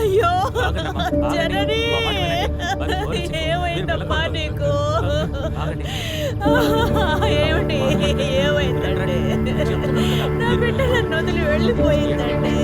అయ్యో. జనని. ఏమైందమ్మా నీకు. ఏమిటి ఏమైందండి? నా బిడ్డ నన్ను వదిలి వెళ్ళిపోయిందండి.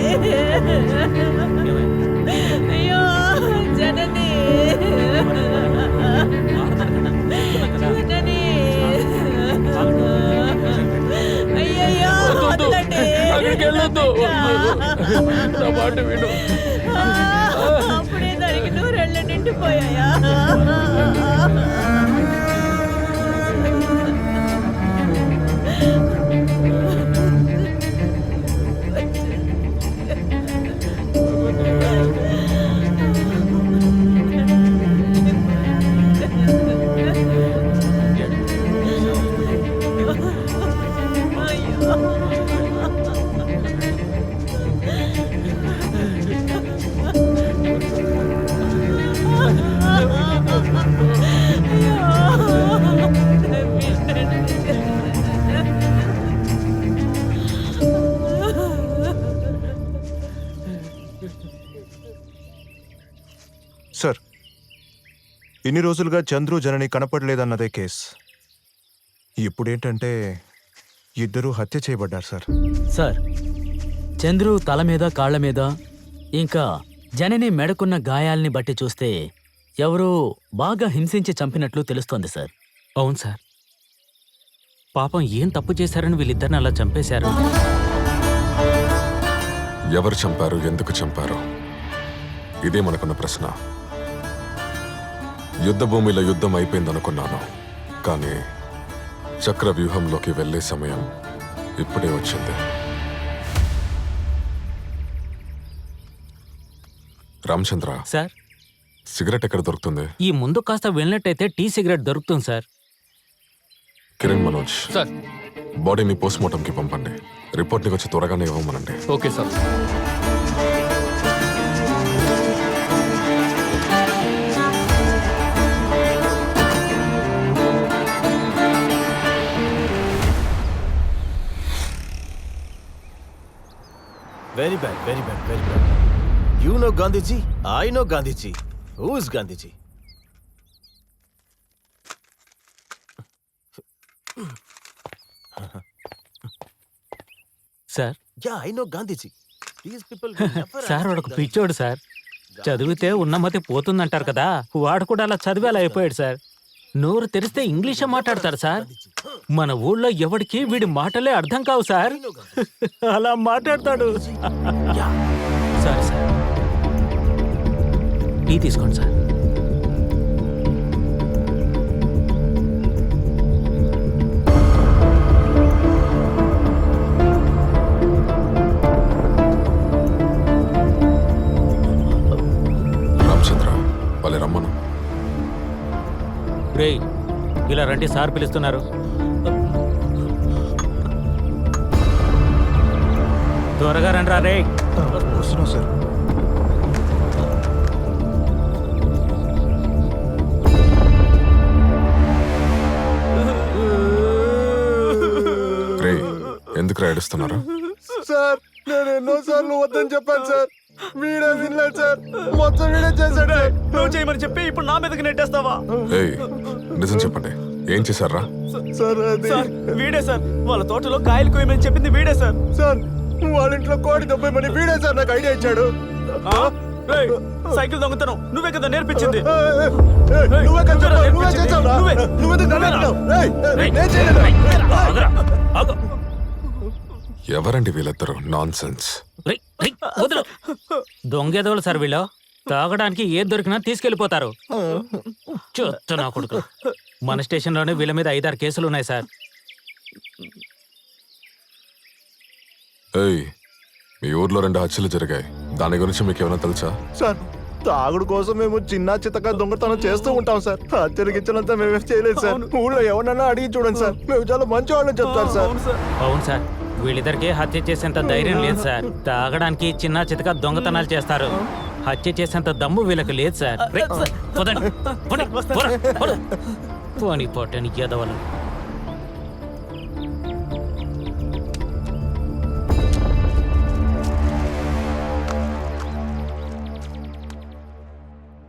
ఇన్ని రోజులుగా చంద్రు జనని కనపడలేదన్నదే కేస్. ఇప్పుడేంటంటే ఇద్దరూ హత్య చేయబడ్డారు సార్. సార్ చంద్రు తల మీద కాళ్ళ మీద ఇంకా జనని మెడకున్న గాయాల్ని బట్టి చూస్తే ఎవరో బాగా హింసించి చంపినట్లు తెలుస్తోంది సార్. అవును సార్. పాపం ఏం తప్పు చేశారని వీళ్ళిద్దరిని అలా చంపేశారు? ఎవరు చంపారు ఎందుకు చంపారు? ఇదే మనకున్న ప్రశ్న. యుద్ధ భూమిలో యుద్ధం అయిపోయిందనుకున్నాను. కానీ చక్ర వ్యూహంలోకి వెళ్ళే సమయం ఇప్పుడే వచ్చింది. రామచంద్ర. సార్. సిగరెట్ ఎక్కడ దొరుకుతుంది? ఈ ముందు కాస్త వెళ్ళినట్టయితే టీ సిగరెట్ దొరుకుతుంది సార్. కిరణ్ మనోజ్. సార్. బాడీని పోస్ట్కి పంపండి. రిపోర్ట్ని వచ్చి త్వరగానే ఇవ్వమనండి. Okay sir. Very bad very bad very bad you know Gandhiji I know Gandhiji whose Gandhiji sir ya I know Gandhiji sir వాడు పిచ్చోడు సార్ చదివితే ఉన్నమతి పోతుందంటారు కదా. వాడు కూడా అలా చదివేలా అయిపోయాడు సార్ నోరు తెరిస్తే ఇంగ్లీషే మాట్లాడతారు సార్ మన ఊళ్ళో ఎవడికి వీడి మాటలే అర్థం కావు సార్. అలా మాట్లాడతాడు. Sir sir. టీ తీసుకోండి సార్. రామచంద్ర వాళ్ళే రమ్మను. రేయ్ ఇలా రండి సార్ పిలుస్తున్నారు. త్వరగా రండి రా వస్తున్నాం సార్ రే ఎందుకు ఏడుస్తున్నారు? సార్ నేను ఎన్నో సార్లు వద్దని చెప్పాను సార్. వీడే వినలేదు సార్. మొత్తం వీడే చేశాడు నువ్వు చేయమని చెప్పి ఇప్పుడు నా మీదకి నెట్టేస్తావా? ఏయ్ నిజం చెప్పండి. ఏం చేశారా? సార్ వీడే సార్. వాళ్ళ తోటలో కాయలు కోయమని చెప్పింది వీడే సార్. సార్ వాళ్ళ ఇంట్లో కోడి దెబ్బమని వీడే సార్ నాకు ఐడియా ఇచ్చాడు. సైకిల్ దొంగతనం. నువ్వే కదా నేర్పించింది. నువ్వే కదా నువ్వే? నువ్వే. ఎవరండి వీళ్ళిద్దరు? నాన్ సెన్స్ దొంగేదోళ్ళు సార్ వీళ్ళు. తాగడానికి ఏది దొరికినా తీసుకెళ్ళిపోతారు చూస్తా నా కొడుకు. మన స్టేషన్లోనే వీళ్ళ మీద ఐదారు కేసులు ఉన్నాయి సార్. ఏయ్ మీ ఊర్లో రెండు హత్యలు జరిగాయి. దాని గురించి మీకు ఏమైనా తెలుసా? సార్ తాగుడు కోసం మేము చిన్న చిత్తగా దొంగతనం చేస్తూ ఉంటాం సార్. హత్యలకు ఇచ్చినంత మేమేం చేయలేదు సార్. ఊళ్ళో ఎవరన్నా అడిగి చూడండి సార్. మేము చాలా మంచి వాళ్ళని చెప్తారు సార్. అవును సార్. వీళ్ళిద్దరికి హత్య చేసేంత ధైర్యం లేదు సార్. తాగడానికి చిన్న చితక దొంగతనాలు చేస్తారు. హత్య చేసేంత దమ్ము వీళ్ళకి లేదు సార్. పోనీ, పోరా, పోరా.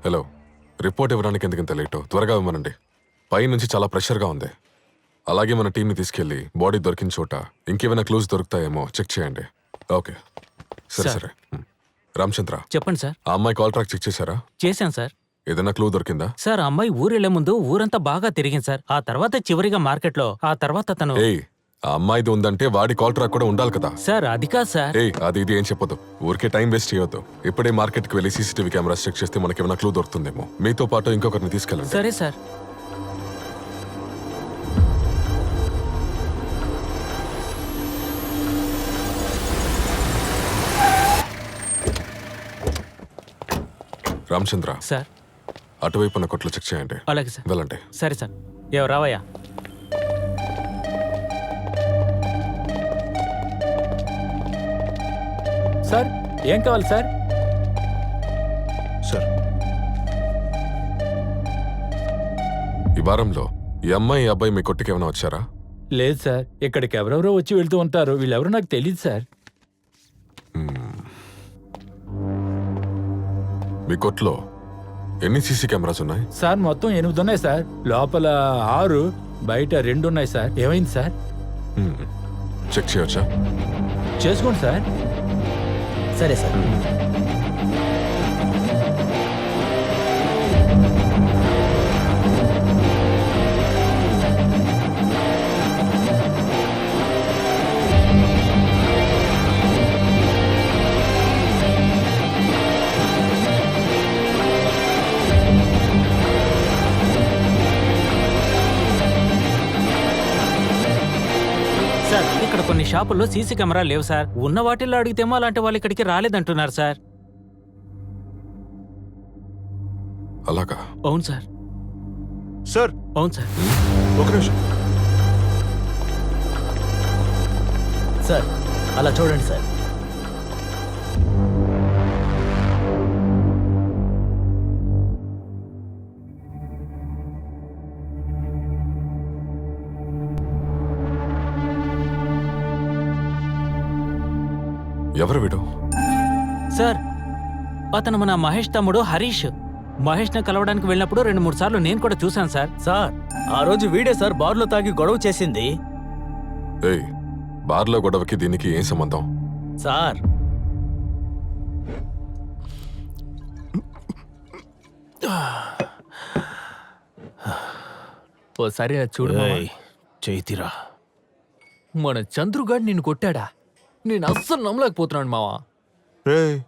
హలో రిపోర్ట్ ఇవ్వడానికి ఎందుకంత లేటు త్వరగా ఇవ్వమనండి. పై నుంచి చాలా ప్రెషర్గా ఉంది. అలాగే మన టీంని తీసుకెళ్ళి బాడీ దొరికిన చోట ఇంకేమైనా క్లూస్ దొరుకుతాయేమో చెక్ చేయండి. ఓకే సరే సార్. హ్మ్. రామచంద్ర చెప్పండి సార్ ఆ అమ్మాయి కాల్ ట్రాక్ చెక్ చేశారా? చేశాను సార్ ఏదైనా క్లూ దొరికిందా? సార్ ఆ అమ్మాయి ఊరెళ్ళే ముందు ఊరంతా బాగా తిరిగింది సార్ ఆ తర్వాత చివరిగా మార్కెట్లో ఆ తర్వాత తను ఏయ్ ఆ అమ్మాయిది ఉందంటే వాడి కాల్ ట్రాక్ కూడా ఉండాలి కదా. సార్ అది కాదు సార్. ఏయ్ అది ఇది ఏం చెప్పొద్దు. ఊరికే టైం వేస్ట్ చేయొద్దు. ఇప్పుడే మార్కెట్కి వెళ్ళి సీసీటీవీ కెమెరాస్ చెక్ చేస్తే మనకి ఏమైనా క్లూ దొరుకుతుందేమో. మీతో పాటు ఇంకొకరిని తీసుకెళ్ళండి. సరే సార్. రామచంద్ర సార్. అటువైపు ఉన్న కొట్లు చెక్ చేయండి. అలాగే సార్. వెళ్ళండి. సరే సార్ ఏవో రావయ్యా. సార్ ఏం కావాలి సార్? సార్ ఈ వారంలో ఈ అమ్మాయి ఈ అబ్బాయి మీ కొట్టుకి ఏమైనా వచ్చారా? లేదు సార్ ఇక్కడికి ఎవరెవరో వచ్చి వెళ్తూ ఉంటారు వీళ్ళెవరో నాకు తెలియదు సార్. మీ కొట్లో ఎన్ని సీసీ కెమెరాస్ ఉన్నాయి? సార్ మొత్తం ఎనిమిది ఉన్నాయి సార్. లోపల ఆరు బయట రెండు ఉన్నాయి సార్. ఏమైంది సార్. చెక్ చేయొచ్చా? చేసుకోండి సార్. సరే సార్. సార్ ఇక్కడ కొన్ని షాపుల్లో సీసీ కెమెరా లేవు సార్. ఉన్న వాటిల్లో అడిగితేమో అలాంటి వాళ్ళు ఇక్కడికి రాలేదంటున్నారు సార్. అలాగా? అవును సార్. సార్. అవును సార్. ఒక నిమిషం. సార్ అలా చూడండి సార్. ఎవరు వీడు? సార్ అతను మన మహేష్ తమ్ముడు హరీష్. మహేష్ని కలవడానికి వెళ్ళినప్పుడు రెండు మూడు సార్లు నేను కూడా చూశాను సార్. సార్ ఆ రోజు వీడే సార్ బార్లో తాగి గొడవ చేసింది. ఏయ్ బార్లో గొడవకి దీనికి ఏం సంబంధం? సార్. ఓసారి చూడు. ఏయ్, చేతిరా. మన చంద్రుగాడు నిన్ను కొట్టాడా? నేను అస్సలు నమ్మలేకపోతున్నాను మావా. రే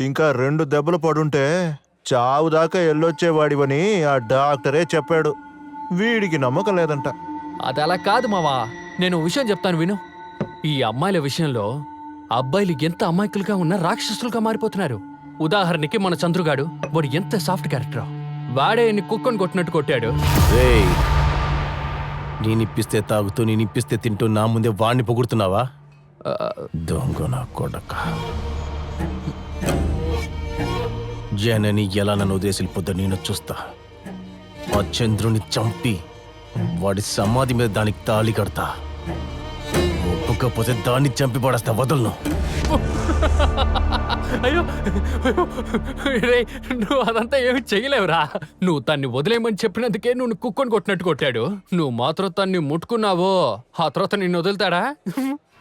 ఇంకా రెండు దెబ్బలు పడుంటే చావు దాకా ఎల్లొచ్చేవాడివని ఆ డాక్టరే చెప్పాడు. వీడికి నమ్మకం లేదంట. అది అలా కాదు మావా. నేను ఓ విషయం చెప్తాను విను. ఈ అమ్మాయిల విషయంలో అబ్బాయిలు ఎంత అమాయకులుగా ఉన్నా రాక్షసులుగా మారిపోతున్నారు. ఉదాహరణకి మన చంద్రుగాడు వాడు ఎంత సాఫ్ట్ క్యారెక్టర్. వాడే నీ కుక్కను కొట్టినట్టు కొట్టాడు. రేయ్ నేనిప్పిస్తే తాగుతూ నేనిప్పిస్తే తింటూ నా ముందే వాణ్ణి పొగుడుతున్నావా? దొంగ నా కొడక. జనని ఎలా నన్ను వదిలేసిపోద్దో నేను చూస్తా. ఆ చంద్రుని చంపి వాడి సమాధి మీద దానికి తాళి కడతా. ఒప్పుకపోతే దాన్ని చంపి పడేస్తా వదలను. అయ్యో అయ్యో, నువ్వు అదంతా ఏమి చేయలేవురా నువ్వు తన్ని వదిలేయమని చెప్పినందుకే నువ్వు కుక్కను కొట్టినట్టు కొట్టాడు. నువ్వు మాత్రం తన్ని ముట్టుకున్నావో ఆ తర్వాత నిన్ను వదులుతాడా?